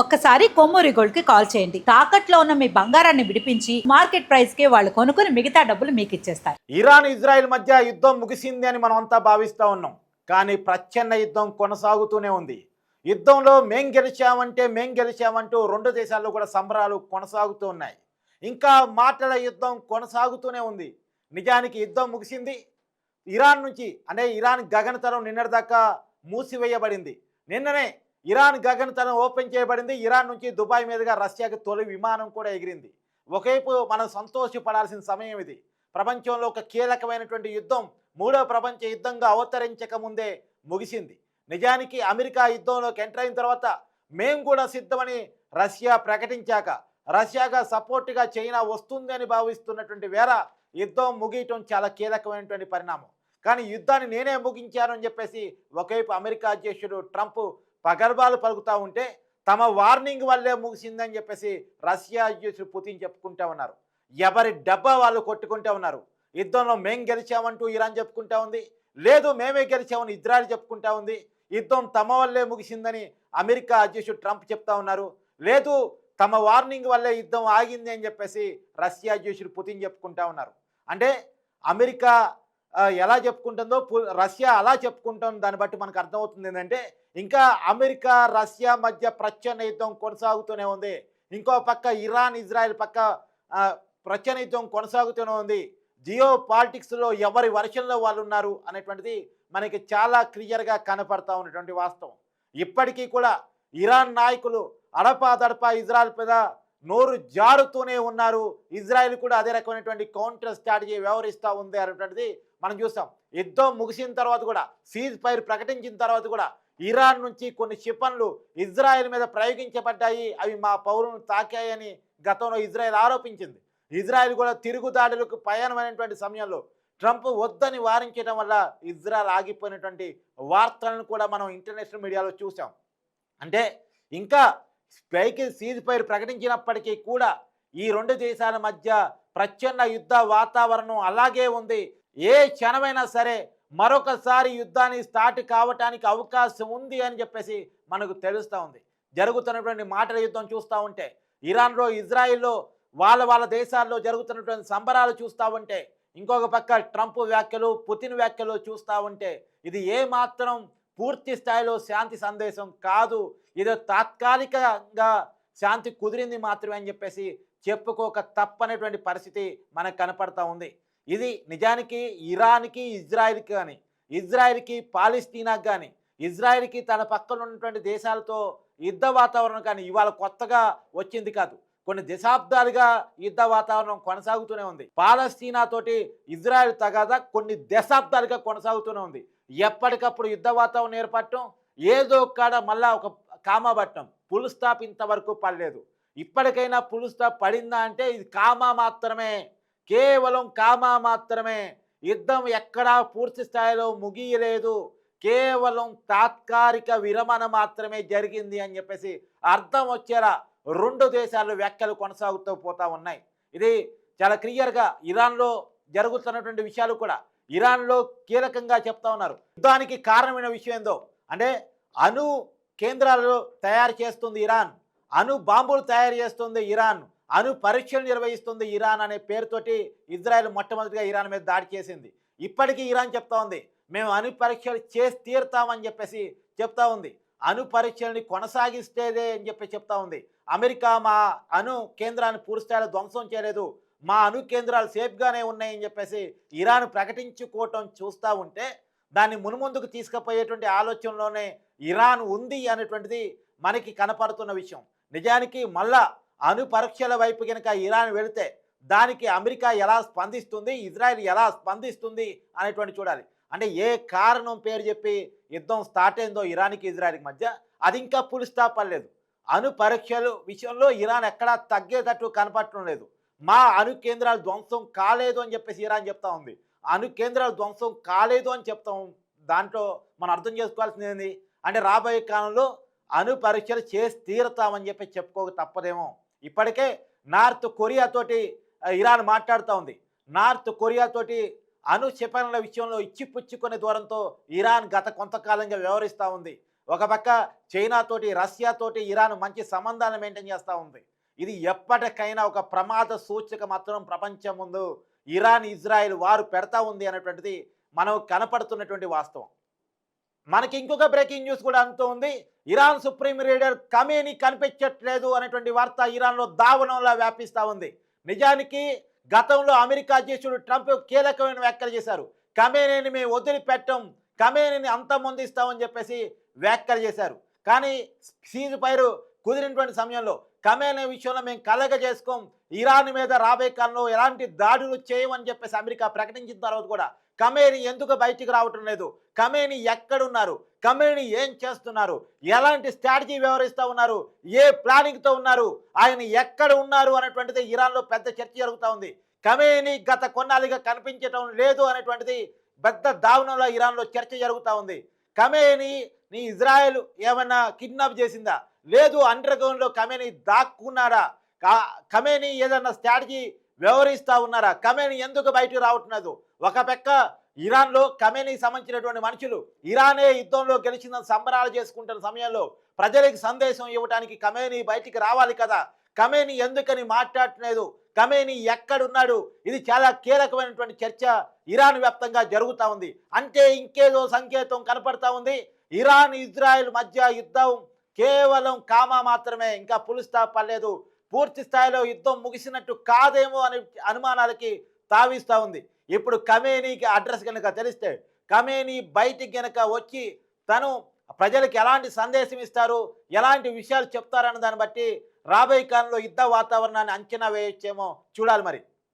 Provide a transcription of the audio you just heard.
ఒక్కసారి కొమ్మూరి గోల్డ్కి కాల్ చేయండి. తాకట్లో ఉన్న మీ బంగారాన్ని విడిపించి మార్కెట్ ప్రైస్కి వాళ్ళు కొనుక్కుని మిగతా డబ్బులు మీకు ఇచ్చేస్తారు. ఇరాన్ ఇజ్రాయెల్ మధ్య యుద్ధం ముగిసింది అని మనం అంతా భావిస్తూ ఉన్నాం. కానీ ప్రచ్ఛన్న యుద్ధం కొనసాగుతూనే ఉంది. యుద్ధంలో మేం గెలిచామంటే మేం గెలిచామంటూ రెండు దేశాల్లో కూడా సంబరాలు కొనసాగుతూ ఉన్నాయి. ఇంకా మాటల యుద్ధం కొనసాగుతూనే ఉంది. నిజానికి యుద్ధం ముగిసింది. ఇరాన్ నుంచి అంటే ఇరాన్ గగనతలం నిన్నటిదాకా మూసివేయబడింది. నిన్ననే ఇరాన్ గగనతలం ఓపెన్ చేయబడింది. ఇరాన్ నుంచి దుబాయ్ మీదుగా రష్యాకి తొలి విమానం కూడా ఎగిరింది. ఒకవైపు మనం సంతోషపడాల్సిన సమయం ఇది. ప్రపంచంలో ఒక కీలకమైనటువంటి యుద్ధం మూడో ప్రపంచ యుద్ధంగా అవతరించక ముందే ముగిసింది. నిజానికి అమెరికా యుద్ధంలోకి ఎంటర్ అయిన తర్వాత మేము కూడా సిద్ధమని రష్యా ప్రకటించాక రష్యాగా సపోర్ట్గా చైనా వస్తుంది అని భావిస్తున్నటువంటి వేళ యుద్ధం ముగియటం చాలా కీలకమైనటువంటి పరిణామం. కానీ యుద్ధాన్ని నేనే ముగించాను అని చెప్పేసి ఒకవైపు అమెరికా అధ్యక్షుడు ట్రంప్ పగర్భాలు పలుకుతూ ఉంటే తమ వార్నింగ్ వల్లే ముగిసిందని చెప్పేసి రష్యా అధ్యక్షుడు పుతిన్ చెప్పుకుంటా ఉన్నారు. ఎవరి డబ్బా వాళ్ళు కొట్టుకుంటా ఉన్నారు. యుద్ధంలో మేం గెలిచామంటూ ఇరాన్ చెప్పుకుంటా ఉంది. లేదు మేమే గెలిచామని ఇజ్రాయెల్ చెప్పుకుంటా ఉంది. యుద్ధం తమ వల్లే ముగిసిందని అమెరికా అధ్యక్షుడు ట్రంప్ చెప్తా ఉన్నారు. లేదు తమ వార్నింగ్ వల్లే యుద్ధం ఆగింది అని చెప్పేసి రష్యా అధ్యక్షుడు పుతిన్ చెప్పుకుంటా ఉన్నారు. అంటే అమెరికా ఎలా చెప్పుకుంటుందో రష్యా అలా చెప్పుకుంటాం దాన్ని బట్టి మనకు అర్థమవుతుంది ఏంటంటే ఇంకా అమెరికా రష్యా మధ్య ప్రచ్ఛన్న యుద్ధం కొనసాగుతూనే ఉంది. ఇంకో పక్క ఇరాన్ ఇజ్రాయెల్ పక్క ప్రచ్ఛన్న యుద్ధం కొనసాగుతూనే ఉంది. జియో పాలిటిక్స్లో ఎవరి వర్షంలో వాళ్ళు ఉన్నారు అనేటువంటిది మనకి చాలా క్లియర్గా కనపడతా ఉన్నటువంటి వాస్తవం. ఇప్పటికీ కూడా ఇరాన్ నాయకులు అడపాదడపా ఇజ్రాయెల్ మీద నోరు జారుతూనే ఉన్నారు. ఇజ్రాయెల్ కూడా అదే రకమైనటువంటి కౌంటర్ స్ట్రాటజీ వ్యవహరిస్తూ ఉంది అనేటువంటిది మనం చూస్తాం యుద్ధం ముగిసిన తర్వాత కూడా సీజ్ ఫైర్ ప్రకటించిన తర్వాత కూడా ఇరాన్ నుంచి కొన్ని క్షిపణులు ఇజ్రాయెల్ మీద ప్రయోగించబడ్డాయి. అవి మా పౌరులను తాకాయని గతంలో ఇజ్రాయెల్ ఆరోపించింది. ఇజ్రాయెల్ కూడా తిరుగుదాడులకు ప్రయాణమైనటువంటి సమయంలో ట్రంప్ వద్దని వారించడం వల్ల ఇజ్రాయెల్ ఆగిపోయినటువంటి వార్తలను కూడా మనం ఇంటర్నేషనల్ మీడియాలో చూసాం. అంటే ఇంకా పైకి సీజ్ ఫైర్ ప్రకటించినప్పటికీ కూడా ఈ రెండు దేశాల మధ్య ప్రచ్ఛన్న యుద్ధ వాతావరణం అలాగే ఉంది. ఏ క్షణమైనా సరే మరొకసారి యుద్ధాన్ని స్టార్ట్ కావటానికి అవకాశం ఉంది అని చెప్పేసి మనకు తెలుస్తూ ఉంది. జరుగుతున్నటువంటి మాటల యుద్ధం చూస్తూ ఉంటే ఇరాన్లో ఇజ్రాయిల్లో వాళ్ళ వాళ్ళ దేశాల్లో జరుగుతున్నటువంటి సంబరాలు చూస్తూ ఉంటే ఇంకొక పక్క ట్రంప్ వ్యాఖ్యలు పుతిన్ వ్యాఖ్యలు చూస్తూ ఉంటే ఇది ఏ మాత్రం పూర్తి స్థాయిలో శాంతి సందేశం కాదు. ఏదో తాత్కాలికంగా శాంతి కుదిరింది మాత్రమే అని చెప్పేసి చెప్పుకోక తప్పనేటువంటి పరిస్థితి మనకు కనపడతా ఉంది. ఇది నిజానికి ఇరాన్కి ఇజ్రాయిల్కి కానీ ఇజ్రాయిల్కి పాలిస్తీనాకి కానీ ఇజ్రాయిల్కి తన పక్కన ఉన్నటువంటి దేశాలతో యుద్ధ వాతావరణం కానీ ఇవాళ కొత్తగా వచ్చింది కాదు. కొన్ని దశాబ్దాలుగా యుద్ధ వాతావరణం కొనసాగుతూనే ఉంది. పాలస్తీనా తోటి ఇజ్రాయెల్ తగాదా కొన్ని దశాబ్దాలుగా కొనసాగుతూనే ఉంది. ఎప్పటికప్పుడు యుద్ధ వాతావరణం ఏర్పడటం ఏదో కాడ మళ్ళా ఒక కామా పట్టడం పుల్ స్టాప్ ఇంతవరకు పడలేదు. ఇప్పటికైనా పుల్ స్టాప్ పడిందా అంటే ఇది కామా మాత్రమే. కేవలం కామా మాత్రమే. యుద్ధం ఎక్కడా పూర్తి స్థాయిలో ముగియలేదు. కేవలం తాత్కాలిక విరమణ మాత్రమే జరిగింది అని చెప్పేసి అర్థం వచ్చేలా రెండు దేశాలు వ్యాఖ్యలు కొనసాగుతూ పోతూ ఉన్నాయి. ఇది చాలా క్లియర్గా ఇరాన్లో జరుగుతున్నటువంటి విషయాలు కూడా ఇరాన్లో కీలకంగా చెప్తా ఉన్నారు. యుద్ధానికి కారణమైన విషయం ఏందో? అంటే అణు కేంద్రాలు తయారు చేస్తుంది ఇరాన్ అణు బాంబులు తయారు చేస్తుంది ఇరాన్ అణు పరీక్షలు నిర్వహిస్తుంది ఇరాన్ అనే పేరుతోటి ఇజ్రాయెల్ మొట్టమొదటిగా ఇరాన్ మీద దాడి చేసింది. ఇప్పటికీ ఇరాన్ చెప్తా ఉంది మేము అణు పరీక్షలు చేసి తీరుతామని చెప్పేసి చెప్తా ఉంది. అణు పరీక్షల్ని కొనసాగిస్తేదే అని చెప్పి చెప్తా ఉంది. అమెరికా మా అణు కేంద్రాన్ని పూర్తిస్థాయిలో ధ్వంసం చేయలేదు. మా అణు కేంద్రాలు సేఫ్గానే ఉన్నాయని చెప్పేసి ఇరాన్ ప్రకటించుకోవటం చూస్తూ ఉంటే దాన్ని మునుముందుకు తీసుకుపోయేటువంటి ఆలోచనలోనే ఇరాన్ ఉంది అనేటువంటిది మనకి కనపడుతున్న విషయం. నిజానికి మళ్ళా అణు పరీక్షల వైపు కనుక ఇరాన్ వెళితే దానికి అమెరికా ఎలా స్పందిస్తుంది ఇజ్రాయెల్ ఎలా స్పందిస్తుంది అనేటువంటి చూడాలి. అంటే ఏ కారణం పేరు చెప్పి యుద్ధం స్టార్ట్ అయిందో ఇరాన్కి ఇజ్రాయెల్కి మధ్య అది ఇంకా పులి స్టాప్ అవ్వలేదు. అణు పరీక్షలు విషయంలో ఇరాన్ ఎక్కడా తగ్గేటట్టు కనపడటం లేదు. మా అణు కేంద్రాలు ధ్వంసం కాలేదు అని చెప్పేసి ఇరాన్ చెప్తా ఉంది. అణు కేంద్రాలు ధ్వంసం కాలేదు అని చెప్తాం దాంట్లో మనం అర్థం చేసుకోవాల్సింది ఏంది? అంటే రాబోయే కాలంలో అణు పరీక్షలు చేసి తీరుతామని చెప్పి చెప్పుకోక తప్పదేమో. ఇప్పటికే నార్త్ కొరియా తోటి ఇరాన్ మాట్లాడుతూ ఉంది. నార్త్ కొరియా తోటి అణు క్షిపణుల విషయంలో ఇచ్చిపుచ్చుకునే దూరంతో ఇరాన్ గత కొంతకాలంగా వ్యవహరిస్తూ ఉంది. ఒక పక్క చైనాతోటి రష్యాతోటి ఇరాన్ మంచి సంబంధాలు మెయింటైన్ చేస్తూ ఉంది. ఇది ఎప్పటికైనా ఒక ప్రమాద సూచిక మాత్రం ప్రపంచం ముందు. ఇరాన్ ఇజ్రాయెల్ వారు పెడతా ఉంది అనేటువంటిది మనం కనపడుతున్నటువంటి వాస్తవం. మనకి ఇంకొక బ్రేకింగ్ న్యూస్ కూడా అంటూ ఉంది. ఇరాన్ సుప్రీం లీడర్ కమేని కనిపించట్లేదు అనేటువంటి వార్త ఇరాన్లో దావనంలా వ్యాపిస్తూ ఉంది. నిజానికి గతంలో అమెరికా అధ్యక్షుడు ట్రంప్ కీలకమైన వ్యాఖ్యలు చేశారు. కమేనీని మేము వదిలిపెట్టం కమేనీని అంతమొందిస్తామని చెప్పేసి వ్యాఖ్యలు చేశారు. కానీ సీజ్ పైరు కుదిరినటువంటి సమయంలో కమేనీ విషయంలో మేము కలగ చేసుకోం. ఇరాన్ మీద రాబోయే కాలంలో ఎలాంటి దాడులు చేయమని చెప్పేసి అమెరికా ప్రకటించిన తర్వాత కూడా కమేని ఎందుకు బయటికి రావటం లేదు? కమేని ఎక్కడున్నారు? కమేని ఏం చేస్తున్నారు? ఎలాంటి స్ట్రాటజీ వ్యవహరిస్తూ ఉన్నారు? ఏ ప్లానింగ్తో ఉన్నారు? ఆయన ఎక్కడ ఉన్నారు అనేటువంటిది ఇరాన్లో పెద్ద చర్చ జరుగుతూ ఉంది. కమేని గత కొన్నాళ్ళుగా కనిపించటం లేదు అనేటువంటిది పెద్ద దావనంలో ఇరాన్లో చర్చ జరుగుతూ ఉంది. కమేని నీ ఇజ్రాయెల్ ఏమన్నా కిడ్నాప్ చేసిందా? లేదు అండర్ గ్రౌండ్లో కమేని దాక్కున్నారా కమేని ఏదన్నా స్ట్రాటజీ వ్యవహరిస్తూ ఉన్నారా? కమేని ఎందుకు బయటకు రావట్లేదు? ఒక పక్క ఇరాన్లో కమేనీకి సంబంధించినటువంటి మనుషులు ఇరానే యుద్ధంలో గెలిచిందని సంబరాలు చేసుకుంటున్న సమయంలో ప్రజలకు సందేశం ఇవ్వడానికి కమేని బయటికి రావాలి కదా? కమేని ఎందుకని మాట్లాడట్లేదు? కమేని ఎక్కడున్నాడు? ఇది చాలా కీలకమైనటువంటి చర్చ ఇరాన్ వ్యాప్తంగా జరుగుతూ ఉంది. అంటే ఇంకేదో సంకేతం కనపడతా ఉంది. ఇరాన్ ఇజ్రాయెల్ మధ్య యుద్ధం కేవలం కామా మాత్రమే. ఇంకా పులు స్టాప్ పూర్తి స్థాయిలో యుద్ధం ముగిసినట్టు కాదేమో అనే అనుమానాలకి తావిస్తూ ఉంది. ఇప్పుడు కమేనీకి అడ్రస్ కనుక తెలిస్తే కమేనీ బయటికి కనుక వచ్చి తను ప్రజలకు ఎలాంటి సందేశం ఇస్తారు ఎలాంటి విషయాలు చెప్తారన్న దాన్ని బట్టి రాబోయే కాలంలో యుద్ధ వాతావరణాన్ని అంచనా వేయొచ్చేమో చూడాలి మరి.